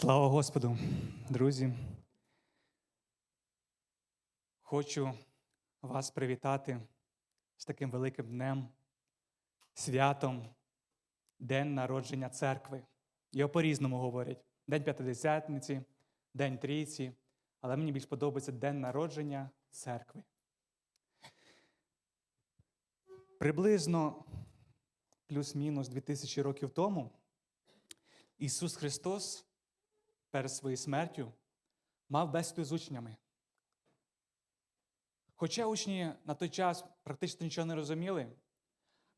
Слава Господу, друзі. Хочу вас привітати з таким великим днем, святом, День народження церкви. Його по-різному говорять: День П'ятидесятниці, День Трійці, але мені більш подобається День народження церкви. Приблизно плюс-мінус 2000 років тому Ісус Христос перед своєю смертю мав бесіду з учнями. Хоча учні на той час практично нічого не розуміли,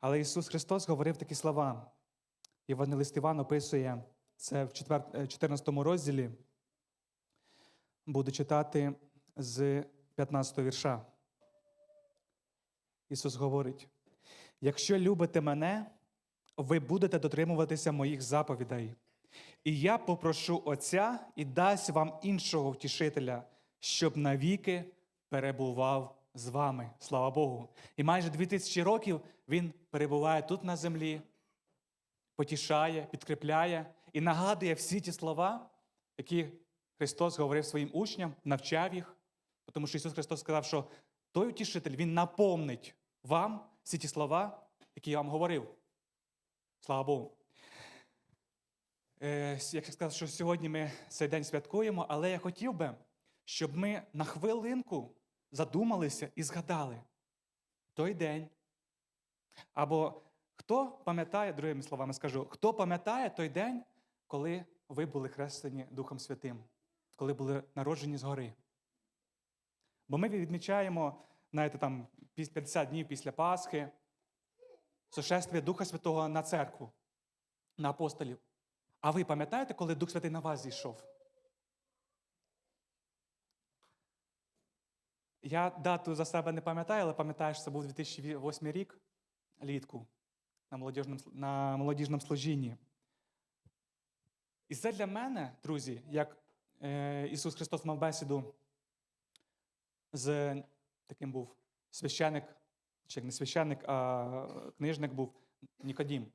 але Ісус Христос говорив такі слова. Євангелист Іван описує це в 14 розділі. Буду читати з 15 вірша. Ісус говорить: якщо любите мене, ви будете дотримуватися моїх заповідей. І я попрошу Отця і дасть вам іншого втішителя, щоб навіки перебував з вами. Слава Богу. І майже дві тисячі років Він перебуває тут на землі, потішає, підкріпляє і нагадує всі ті слова, які Христос говорив своїм учням, навчав їх. Тому що Ісус Христос сказав, що той утішитель Він наповнить вам всі ті слова, які я вам говорив. Слава Богу. Е, Як я сказав, що сьогодні ми цей день святкуємо, але я хотів би, щоб ми на хвилинку задумалися і згадали той день. Або хто пам'ятає, другими словами скажу, хто пам'ятає той день, коли ви були хрестені Духом Святим, коли були народжені згори? Бо ми відмічаємо, знаєте, там 50 днів після Пасхи, сошествие Духа Святого на церкву, на апостолів. А ви пам'ятаєте, коли Дух Святий на вас зійшов? Я дату за себе не пам'ятаю, але пам'ятаю, що це був 2008 рік літку на молодіжному, на молодіжному служінні. І це для мене, друзі, як е, Ісус Христос мав бесіду з таким був священик, чи не священик, а книжник був Нікодім.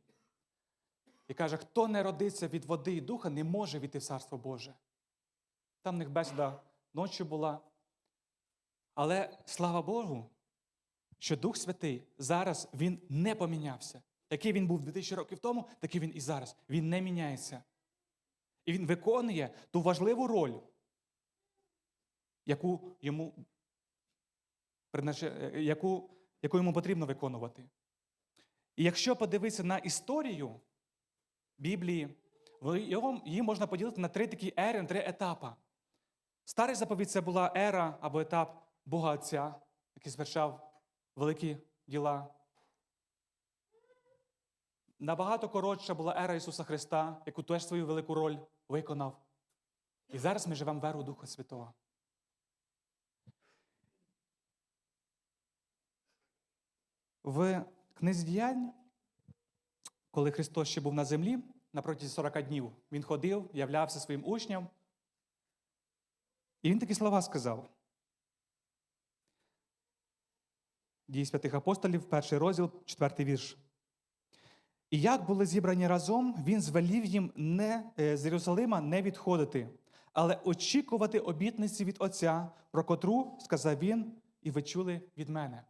І каже, хто не родиться від води і духа, не може війти в Царство Боже. Там в них бесіда ночі була. Але слава Богу, що Дух Святий зараз він не помінявся. Який він був 2000 років тому, такий він і зараз. Він не міняється. І він виконує ту важливу роль, яку йому, яку, яку йому потрібно виконувати. І якщо подивитися на історію Біблії, його, її можна поділити на три такі ери, на три етапи. Старий заповідь це була ера або етап Бога Отця, який звершав великі діла. Набагато коротша була ера Ісуса Христа, яку теж свою велику роль виконав. І зараз ми живемо в еру Духа Святого. В книзі діянь, коли Христос ще був на землі, на протязі 40 днів, Він ходив, являвся своїм учням. І він такі слова сказав. Дії святих апостолів, перший розділ, четвертий вірш. І як були зібрані разом, він звелів їм не, з Єрусалима не відходити, але очікувати обітниці від Отця, про котру сказав він, і ви чули від мене.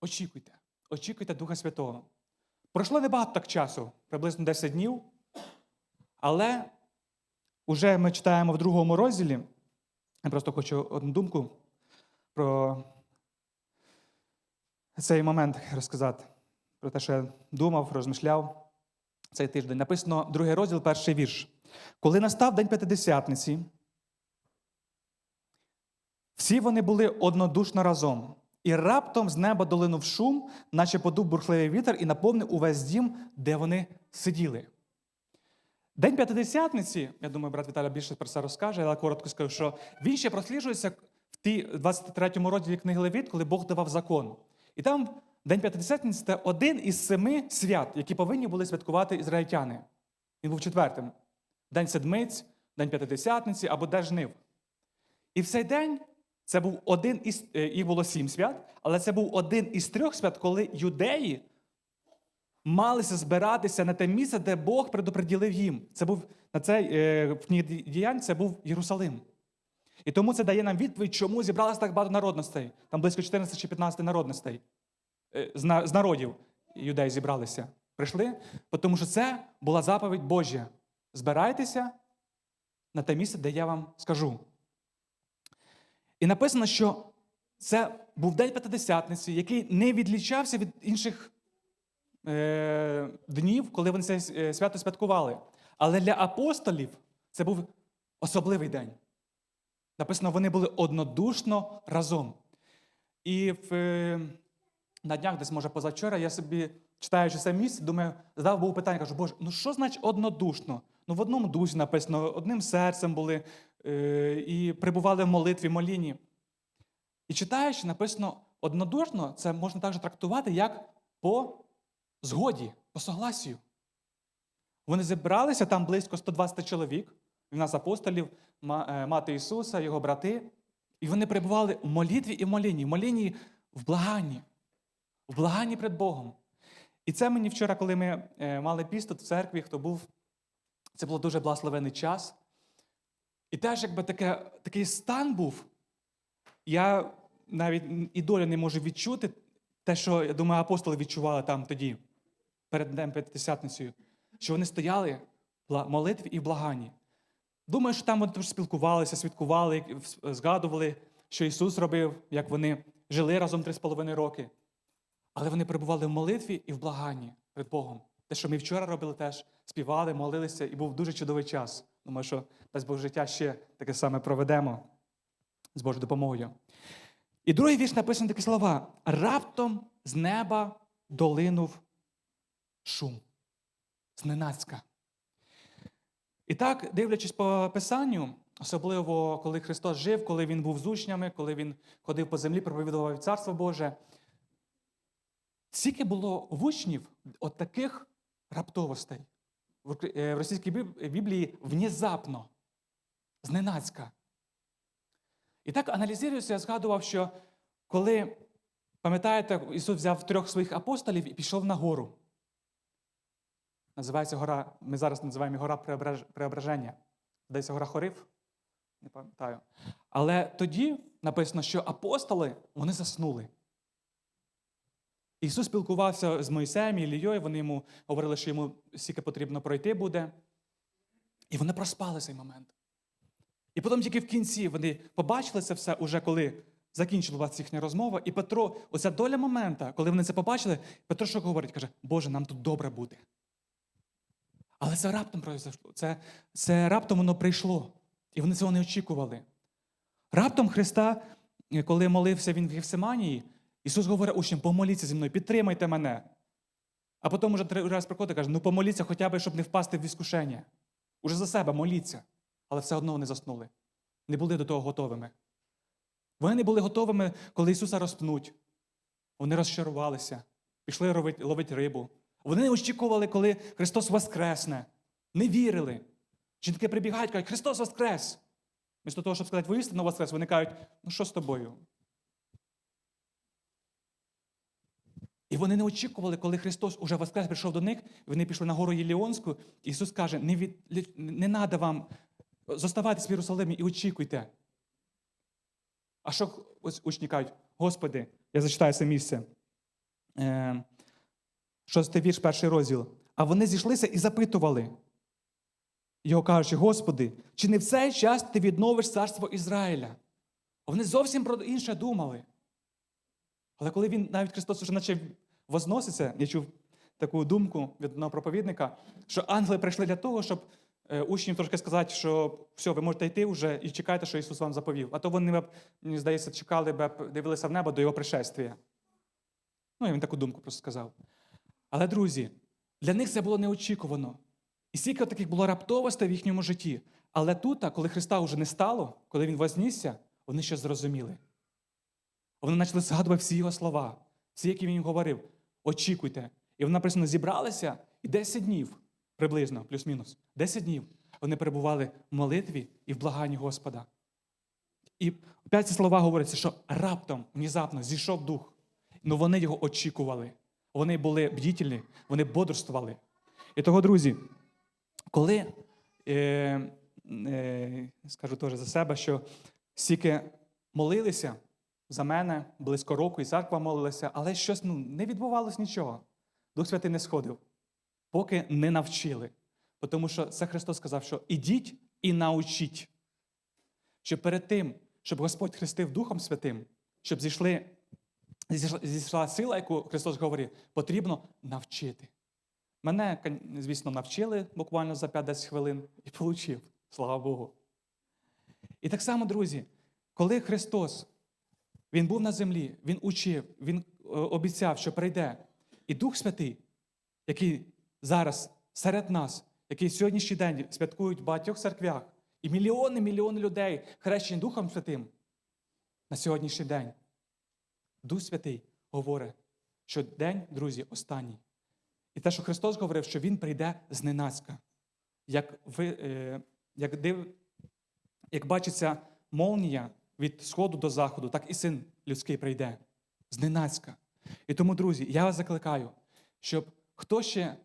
Очікуйте, очікуйте Духа Святого. Пройшло небагато так часу, приблизно 10 днів, але вже ми читаємо в другому розділі. Я просто хочу одну думку про цей момент розказати, про те, що я думав, розмишляв цей тиждень. Написано другий розділ, перший вірш. Коли настав день П'ятидесятниці, всі вони були однодушно разом. І раптом з неба долинув шум, наче подув бурхливий вітер, і наповнив увесь дім, де вони сиділи. День П'ятидесятниці, я думаю, брат Віталя більше про це розкаже, але коротко скажу, що він ще просліджується в тій 23 розділі книги Левіт, коли Бог давав закон. І там День П'ятидесятниці це один із семи свят, які повинні були святкувати ізраїльтяни. Він був четвертим. День седмиць, День П'ятидесятниці або День жнив. І в цей день це був один із їх було сім свят, але це був один із трьох свят, коли юдеї малися збиратися на те місце, де Бог предоприділив їм. Це був на цей е, в книгі діянь це був Єрусалим. І тому це дає нам відповідь, чому зібралося так багато народностей. Там близько 14 чи 15 народностей е, з народів юдей зібралися. Прийшли, тому що це була заповідь Божя. Збирайтеся на те місце, де я вам скажу. І написано, що це був день П'ятидесятниці, який не відлічався від інших е, днів, коли вони це е, свято святкували. Але для апостолів це був особливий день. Написано, вони були однодушно разом. І в, е, на днях, десь може позавчора, я собі, читаючи це місце, думаю, задав був питання, кажу, Боже, ну що значить однодушно? Ну, в одному дусі написано, одним серцем були е, і перебували в молитві, молінні. І читаючи, написано однодушно, це можна також трактувати як по згоді, по согласію. Вони зібралися там близько 120 чоловік, в нас апостолів, е, мати Ісуса, його брати. І вони перебували в молитві і в молінні, в молінні в благанні, в благанні перед Богом. І це мені вчора, коли ми е, мали піст в церкві, хто був, це було дуже благословений час. І теж якби таке, такий стан був, я навіть і доля не можу відчути те, що, я думаю, апостоли відчували там тоді, перед Днем П'ятдесятницею, що вони стояли в молитві і в благанні. Думаю, що там вони теж спілкувалися, святкували, згадували, що Ісус робив, як вони жили разом три з половиною роки. Але вони перебували в молитві і в благанні перед Богом. Те, що ми вчора робили теж, співали, молилися, і був дуже чудовий час. Думаю, що дасть Бог життя ще таке саме проведемо з Божою допомогою. І другий вірш написано такі слова: раптом з неба долинув шум. Зненацька. І так, дивлячись по Писанню, особливо коли Христос жив, коли Він був з учнями, коли Він ходив по землі, проповідував Царство Боже, скільки було в учнів от таких раптовостей. В е, російській Біблії внезапно, зненацька. І так аналізуючи, я згадував, що коли, пам'ятаєте, Ісус взяв трьох своїх апостолів і пішов на гору. Називається гора, ми зараз називаємо гора Преображення. Десь гора Хорив, не пам'ятаю. Але тоді написано, що апостоли вони заснули. Ісус спілкувався з Мойсеєм і Ілією, вони йому говорили, що йому стільки потрібно пройти буде. І вони проспали цей момент. І потім тільки в кінці вони побачили це все, уже коли закінчилася їхня розмова. І Петро, оця доля момента, коли вони це побачили, Петро що говорить? Каже, Боже, нам тут добре буде. Але це раптом произошло. Це, це раптом воно прийшло. І вони цього не очікували. Раптом Христа, коли молився він в Гефсиманії, Ісус говорить учням, помоліться зі мною, підтримайте мене. А потім уже три раз приходить і каже, ну помоліться хоча б, щоб не впасти в іскушення. Уже за себе моліться. Але все одно вони заснули. Не були до того готовими. Вони не були готовими, коли Ісуса розпнуть. Вони розчарувалися, пішли ловити, рибу. Вони не очікували, коли Христос воскресне. Не вірили. Жінки прибігають, кажуть, Христос воскрес. Вмісто того, щоб сказати, воістину воскрес, вони кажуть, ну що з тобою? І вони не очікували, коли Христос уже воскрес прийшов до них, вони пішли на гору Єліонську. Ісус каже: не, від, не треба вам зоставатись в Єрусалимі і очікуйте. А що ось учні кажуть, Господи, я зачитаю це місце. Е, Шостий вірш, перший розділ. А вони зійшлися і запитували його, кажучи, Господи, чи не в цей час ти відновиш царство Ізраїля? Вони зовсім про інше думали. Але коли він навіть Христос вже почав возноситися, я чув таку думку від одного проповідника, що ангели прийшли для того, щоб е, учням трошки сказати, що все, ви можете йти вже і чекайте, що Ісус вам заповів. А то вони, б, мені здається, чекали, б, дивилися в небо до Його пришествия. Ну, і він таку думку просто сказав. Але, друзі, для них це було неочікувано. І стільки таких було раптовостей в їхньому житті. Але тут, коли Христа вже не стало, коли Він вознісся, вони щось зрозуміли. Вони почали згадувати всі його слова, всі, які він говорив. Очікуйте. І вони написано, зібралися і 10 днів, приблизно, плюс-мінус, 10 днів вони перебували в молитві і в благанні Господа. І опять ці слова говоряться, що раптом, внезапно зійшов дух. Ну вони його очікували. Вони були бдітельні, вони бодрствували. І того, друзі, коли е, е, скажу теж за себе, що стільки молилися за мене близько року, і церква молилася, але щось ну, не відбувалось нічого. Дух Святий не сходив, поки не навчили. Тому що це Христос сказав, що ідіть і научіть. Що перед тим, щоб Господь хрестив Духом Святим, щоб зійшли, зійшла, сила, яку Христос говорив, потрібно навчити. Мене, звісно, навчили буквально за 5-10 хвилин і получив, слава Богу. І так само, друзі, коли Христос Він був на землі, Він учив, Він е, обіцяв, що прийде. І Дух Святий, який зараз серед нас, який сьогоднішній день святкують в багатьох церквях, і мільйони, мільйони людей хрещені Духом Святим на сьогоднішній день. Дух Святий говорить, що день, друзі, останній. І те, що Христос говорив, що Він прийде зненацька. Як, ви, е, як, див, як бачиться молнія від сходу до заходу, так і син людський прийде зненацька. І тому, друзі, я вас закликаю, щоб хто ще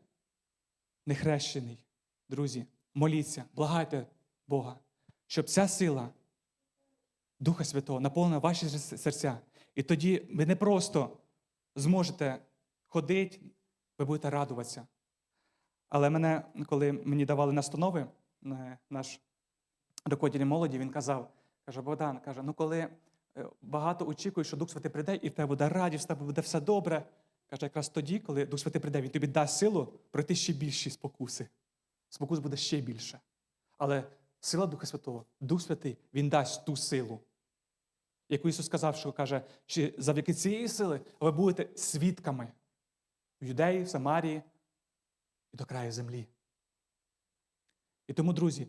не хрещений, друзі, моліться, благайте Бога, щоб ця сила Духа Святого наповнила ваші серця. І тоді ви не просто зможете ходити, ви будете радуватися. Але мене, коли мені давали настанови, е, наш руководитель молоді, він казав, каже, Богдан, каже, ну коли е, багато очікують, що Дух Святий прийде, і в тебе буде радість, в тебе буде все добре. Каже, якраз тоді, коли Дух Святий прийде, він тобі дасть силу пройти ще більші спокуси. Спокус буде ще більше. Але сила Духа Святого, Дух Святий, Він дасть ту силу, яку Ісус сказав, що каже, що завдяки цієї сили ви будете свідками в Юдеї, в Самарії і до краю землі. І тому, друзі,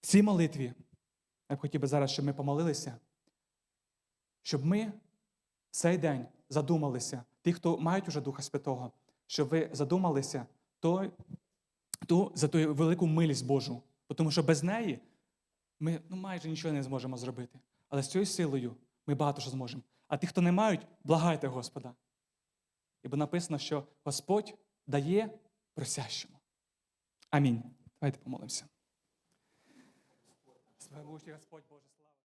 в цій молитві я б хотів би зараз, щоб ми помолилися, щоб ми цей день задумалися, ті, хто мають уже Духа Святого, щоб ви задумалися той, ту, за ту велику милість Божу. Тому що без неї ми ну, майже нічого не зможемо зробити. Але з цією силою ми багато що зможемо. А ті, хто не мають, благайте Господа. Ібо написано, що Господь дає просящому. Амінь. Давайте помолимося. Слава Господь Боже.